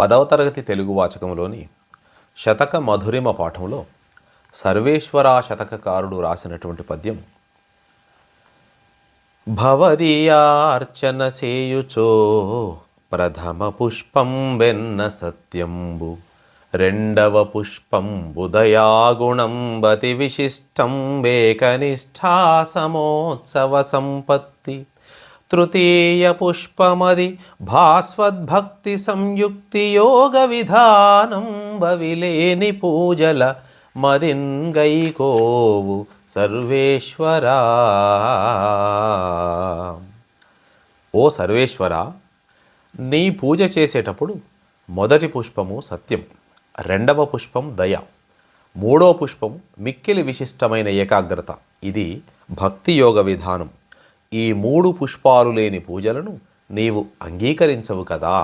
పదవ తరగతి తెలుగు వాచకంలోని శతక మధురిమ పాఠంలో సర్వేశ్వరా శతకకారుడు రాసినటువంటి పద్యం భవదీయార్చన సేయుచో ప్రథమ పుష్పం వెన్న సత్యంబు రెండవ పుష్పం ఉదయాగుణం బతి విశిష్టం వేకనిష్టా సమోత్సవ సంపత్తి. తృతీయ పుష్పమది భాస్వద్భక్తి సంయుక్తి యోగ విధానం బవిలేని పూజల మదింగైకోవు సర్వేశ్వరా. ఓ సర్వేశ్వర నీ పూజ చేసేటప్పుడు మొదటి పుష్పము సత్యం రెండవ పుష్పం దయ మూడో పుష్పం మిక్కిలి విశిష్టమైన ఏకాగ్రత. ఇది భక్తి యోగ విధానం. ఈ మూడు పుష్పాలు లేని పూజలను నీవు అంగీకరించవు కదా.